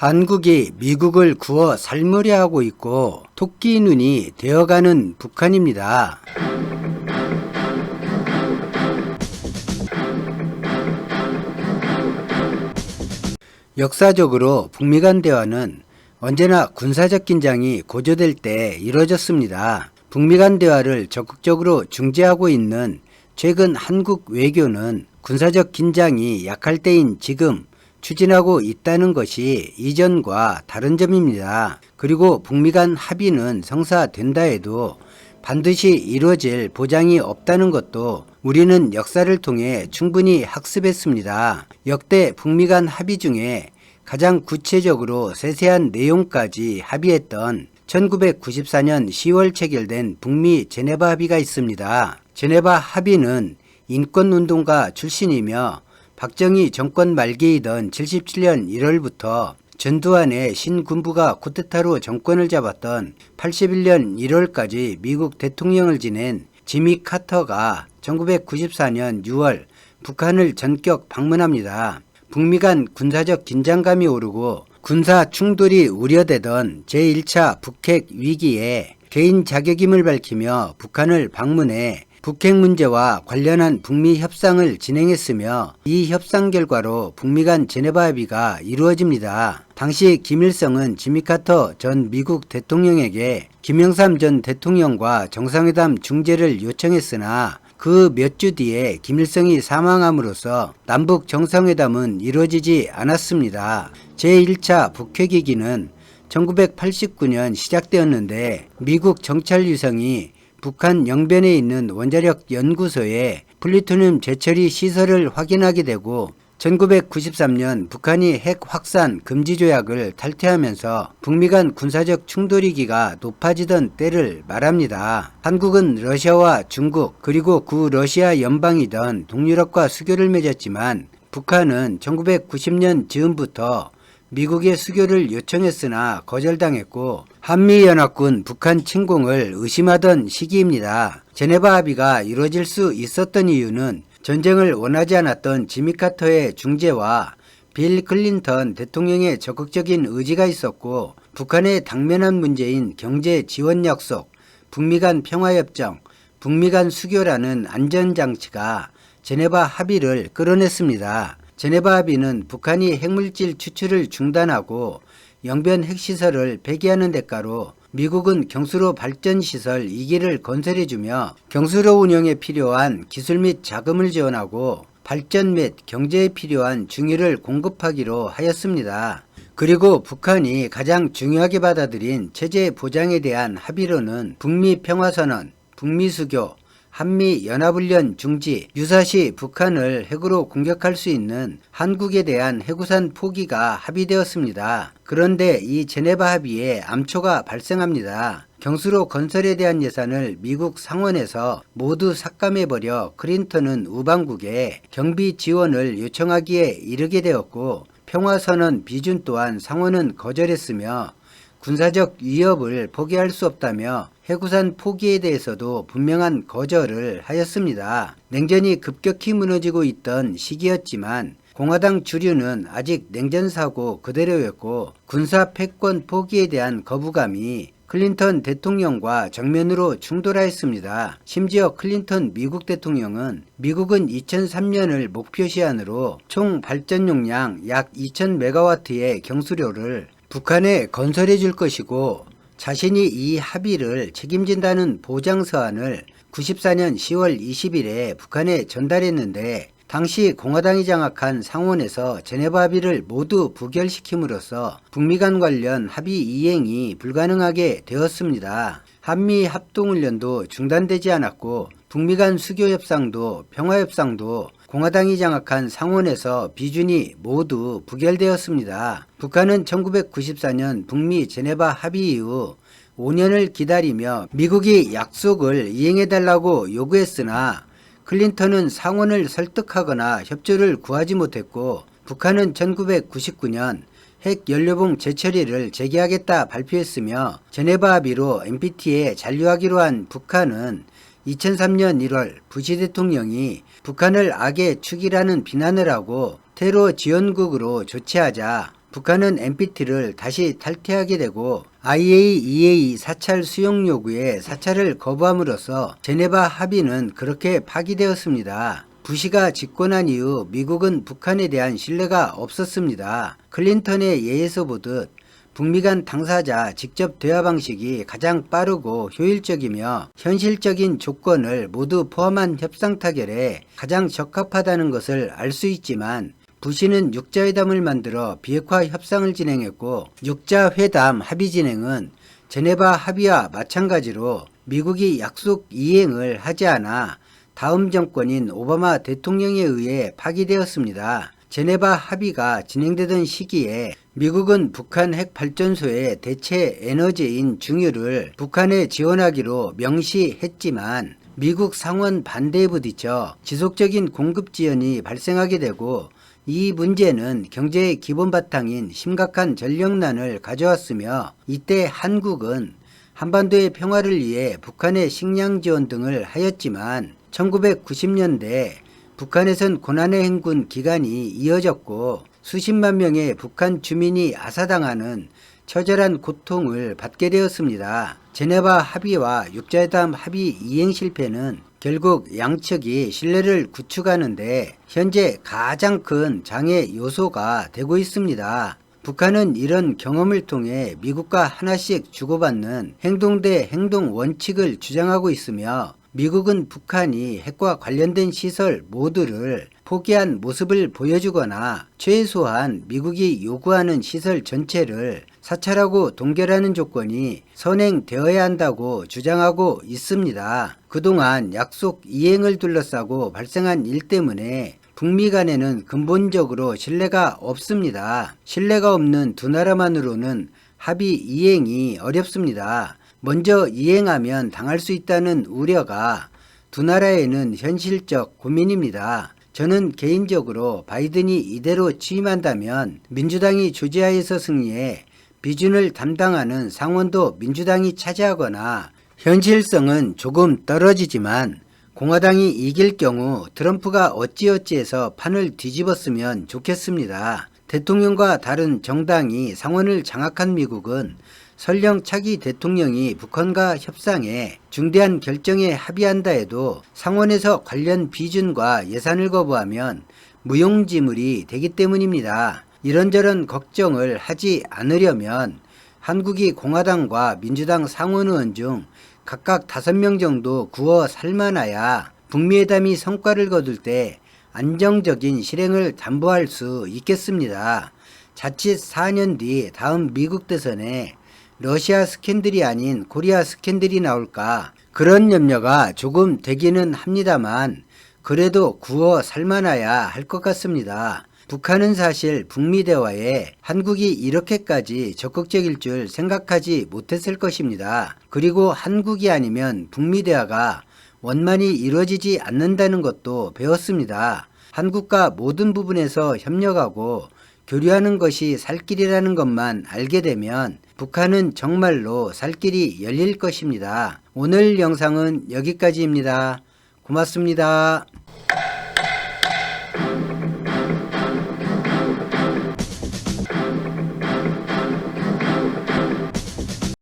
한국이 미국을 구워 삶으려 하고 있고 토끼 눈이 되어가는 북한입니다. 역사적으로 북미 간 대화는 언제나 군사적 긴장이 고조될 때 이뤄졌습니다. 북미 간 대화를 적극적으로 중재하고 있는 최근 한국 외교는 군사적 긴장이 약할 때인 지금 추진하고 있다는 것이 이전과 다른 점입니다. 그리고 북미 간 합의는 성사된다 해도 반드시 이루어질 보장이 없다는 것도 우리는 역사를 통해 충분히 학습했습니다. 역대 북미 간 합의 중에 가장 구체적으로 세세한 내용까지 합의했던 1994년 10월 체결된 북미 제네바 합의가 있습니다. 제네바 합의는 인권운동가 출신이며 박정희 정권 말기이던 77년 1월부터 전두환의 신군부가 쿠데타로 정권을 잡았던 81년 1월까지 미국 대통령을 지낸 지미 카터가 1994년 6월 북한을 전격 방문합니다. 북미 간 군사적 긴장감이 오르고 군사 충돌이 우려되던 제1차 북핵 위기에 개인 자격임을 밝히며 북한을 방문해 북핵 문제와 관련한 북미 협상을 진행했으며 이 협상 결과로 북미 간 제네바 합의가 이루어집니다. 당시 김일성은 지미 카터 전 미국 대통령에게 김영삼 전 대통령과 정상회담 중재를 요청했으나 그 몇 주 뒤에 김일성이 사망함으로써 남북 정상회담은 이루어지지 않았습니다. 제1차 북핵위기는 1989년 시작되었는데 미국 정찰 위성이 북한 영변에 있는 원자력 연구소에 플루토늄 재처리 시설을 확인하게 되고 1993년 북한이 핵 확산 금지 조약을 탈퇴하면서 북미 간 군사적 충돌위기가 높아지던 때를 말합니다. 한국은 러시아와 중국 그리고 구 러시아 연방이던 동유럽과 수교를 맺었지만 북한은 1990년 즈음부터 미국의 수교를 요청했으나 거절당했고 한미연합군 북한 침공을 의심하던 시기입니다. 제네바 합의가 이루어질 수 있었던 이유는 전쟁을 원하지 않았던 지미 카터의 중재와 빌 클린턴 대통령의 적극적인 의지가 있었고 북한의 당면한 문제인 경제 지원 약속, 북미 간 평화협정, 북미 간 수교라는 안전장치가 제네바 합의를 끌어냈습니다. 제네바 합의는 북한이 핵물질 추출을 중단하고 영변 핵시설을 폐기하는 대가로 미국은 경수로 발전시설 2기를 건설해주며 경수로 운영에 필요한 기술 및 자금을 지원하고 발전 및 경제에 필요한 중위를 공급하기로 하였습니다. 그리고 북한이 가장 중요하게 받아들인 체제 보장에 대한 합의로는 북미 평화선언, 북미 수교, 한미 연합훈련 중지, 유사시 북한을 핵으로 공격할 수 있는 한국에 대한 해구산 포기가 합의되었습니다. 그런데 이 제네바 합의에 암초가 발생합니다. 경수로 건설에 대한 예산을 미국 상원에서 모두 삭감해버려 클린턴은 우방국에 경비 지원을 요청하기에 이르게 되었고 평화선언 비준 또한 상원은 거절했으며 군사적 위협을 포기할 수 없다며 해구산 포기에 대해서도 분명한 거절을 하였습니다. 냉전이 급격히 무너지고 있던 시기였지만 공화당 주류는 아직 냉전 사고 그대로였고 군사 패권 포기에 대한 거부감이 클린턴 대통령과 정면으로 충돌하였습니다. 심지어 클린턴 미국 대통령은 미국은 2003년을 목표 시한으로 총 발전 용량 약 2000메가와트의 경수료를 북한에 건설해 줄 것이고 자신이 이 합의를 책임진다는 보장서안을 94년 10월 20일에 북한에 전달했는데 당시 공화당이 장악한 상원에서 제네바 합의를 모두 부결시킴으로써 북미 간 관련 합의 이행이 불가능하게 되었습니다. 한미 합동훈련도 중단되지 않았고 북미 간 수교 협상도 평화 협상도 공화당이 장악한 상원에서 비준이 모두 부결되었습니다. 북한은 1994년 북미 제네바 합의 이후 5년을 기다리며 미국이 약속을 이행해달라고 요구했으나 클린턴은 상원을 설득하거나 협조를 구하지 못했고 북한은 1999년 핵 연료봉 재처리를 재개하겠다 발표했으며 제네바 합의로 NPT에 잔류하기로 한 북한은 2003년 1월 부시 대통령이 북한을 악의 축이라는 비난을 하고 테러 지원국으로 조치하자 북한은 NPT를 다시 탈퇴하게 되고 IAEA 사찰 수용 요구에 사찰을 거부함으로써 제네바 합의는 그렇게 파기되었습니다. 부시가 집권한 이후 미국은 북한에 대한 신뢰가 없었습니다. 클린턴의 예에서 보듯 북미 간 당사자 직접 대화 방식이 가장 빠르고 효율적이며 현실적인 조건을 모두 포함한 협상 타결에 가장 적합하다는 것을 알 수 있지만 부시는 육자회담을 만들어 비핵화 협상을 진행했고 육자회담 합의 진행은 제네바 합의와 마찬가지로 미국이 약속 이행을 하지 않아 다음 정권인 오바마 대통령에 의해 파기되었습니다. 제네바 합의가 진행되던 시기에 미국은 북한 핵 발전소의 대체 에너지인 중유를 북한에 지원하기로 명시했지만 미국 상원 반대에 부딪혀 지속적인 공급 지연이 발생하게 되고 이 문제는 경제의 기본 바탕인 심각한 전력난을 가져왔으며 이때 한국은 한반도의 평화를 위해 북한의 식량 지원 등을 하였지만 1990년대 북한에선 고난의 행군 기간이 이어졌고 수십만 명의 북한 주민이 아사당하는 처절한 고통을 받게 되었습니다. 제네바 합의와 육자회담 합의 이행 실패는 결국 양측이 신뢰를 구축하는데 현재 가장 큰 장애 요소가 되고 있습니다. 북한은 이런 경험을 통해 미국과 하나씩 주고받는 행동 대 행동 원칙을 주장하고 있으며 미국은 북한이 핵과 관련된 시설 모두를 포기한 모습을 보여주거나 최소한 미국이 요구하는 시설 전체를 사찰하고 동결하는 조건이 선행되어야 한다고 주장하고 있습니다. 그동안 약속 이행을 둘러싸고 발생한 일 때문에 북미 간에는 근본적으로 신뢰가 없습니다. 신뢰가 없는 두 나라만으로는 합의 이행이 어렵습니다. 먼저 이행하면 당할 수 있다는 우려가 두 나라에는 현실적 고민입니다. 저는 개인적으로 바이든이 이대로 취임한다면 민주당이 조지아에서 승리해 비준을 담당하는 상원도 민주당이 차지하거나 현실성은 조금 떨어지지만 공화당이 이길 경우 트럼프가 어찌어찌해서 판을 뒤집었으면 좋겠습니다. 대통령과 다른 정당이 상원을 장악한 미국은 설령 차기 대통령이 북한과 협상에 중대한 결정에 합의한다 해도 상원에서 관련 비준과 예산을 거부하면 무용지물이 되기 때문입니다. 이런저런 걱정을 하지 않으려면 한국이 공화당과 민주당 상원 의원 중 각각 5명 정도 구워 살만하야 북미회담이 성과를 거둘 때 안정적인 실행을 담보할 수 있겠습니다. 자칫 4년 뒤 다음 미국 대선에 러시아 스캔들이 아닌 코리아 스캔들이 나올까 그런 염려가 조금 되기는 합니다만 그래도 구워 살만하야 할 것 같습니다. 북한은 사실 북미 대화에 한국이 이렇게까지 적극적일 줄 생각하지 못했을 것입니다. 그리고 한국이 아니면 북미 대화가 원만히 이루어지지 않는다는 것도 배웠습니다. 한국과 모든 부분에서 협력하고 교류하는 것이 살 길이라는 것만 알게 되면 북한은 정말로 살 길이 열릴 것입니다. 오늘 영상은 여기까지입니다. 고맙습니다.